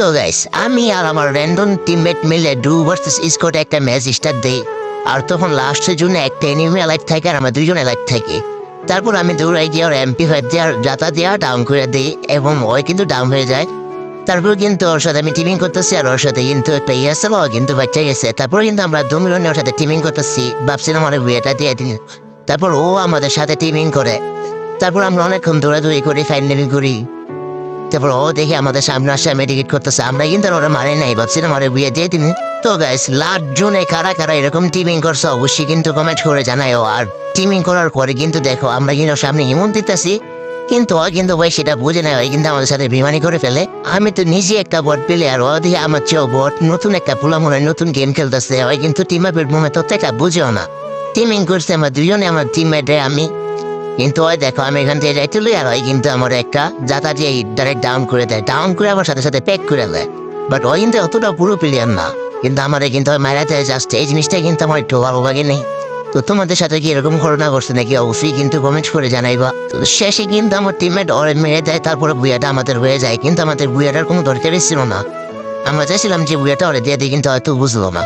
তো গাইস আমি আর আমার র্যান্ডম টিমমেট মিলে ডু ভার্সেস স্কোট একটা ম্যাচ স্টার্ট দেই। আর তখন লাস্টের জন্য একটা এনিমি লাইফ থাকে আর আমরা দুজনে লাইফ থাকি। তারপর আমি দৌড়াই গিয়ে ওর এমপি ফাইভ দেওয়ার যাতা দেওয়া ডাউন করে দিই এবং ওই কিন্তু ডাউন হয়ে যায়। তারপর কিন্তু ওর সাথে আমি টিমিং করতেছি আর ওর সাথে কিন্তু একটা ইয়ে আসছিল কিন্তু বাচ্চা গেছে। তারপর কিন্তু আমরা দু মিলনে ওর সাথে টিমিং করতেছি। ভাবছিলাম আমার বিয়েটা দিয়ে দিন তারপর ও আমাদের সাথে টিমিং করে। তারপর আমরা অনেকক্ষণ দৌড়াদৌড়ি করি ফাইনালি করি। তারপর ও দেখে আমাদের সামনে আসে মেডিকেট করতেছে। আমরা কিন্তু আর ওরা মারে নাই ভাবছিলাম ওরা বিয়ে দিয়ে দিন তো গাইস লাস্ট জুনে কারা কারা এরকম টিমিং করছে, অবশ্যই কিন্তু কমেন্ট করে জানাও আর টিমিং করার পরে কিন্তু দেখো, আমরা কিন্তু সামনে ইমন দিতেছি। কিন্তু ও কিন্তু ভাই সেটা বুঝে নেয় কিন্তু আমাদের সাথে বিমানি করে ফেলে। আমি তো নিজে একটা বট প্লেয়ার ও দিয়ে আমার চেয়েও বট নতুন একটা পোলা মনে নতুন গেম খেলতেছে। ওই কিন্তু টিম আপের মুমে তো বুঝেও না। টিমিং করছে আমার দুজনে আমার টিমমেটে আমি। কিন্তু ওই দেখো, আমি এখান থেকে যাইতে লই আর ওই কিন্তু আমার একটা যাতা দিয়ে ডাইরেক্ট ডাউন করে দেয় ডাউন করে আমার সাথে সাথে প্যাক করে দেয় বাট ওই কিন্তু অতটা পুরো প্লেয়ার না। কিন্তু আমার কিন্তু ওই মারাতে জাস্ট এই জিনিসটা কিন্তু আমার একটু ভালো লাগে নেই। তো তোমাদের সাথে কি এরকম ঘটনা ঘটছে নাকি? অবশ্যই কিন্তু কমেন্ট করে জানাইবা। তো শেষে কিন্তু আমার টিমমেট ওরে মেরে দেয়, তারপরে বুয়াটা আমাদের হয়ে যায়। কিন্তু আমাদের বুয়াটার কোনো দরকারই ছিল না। আমরা চাইছিলাম যে বুয়াটা ওরে দিয়ে দিই কিন্তু হয়তো বুঝলো না।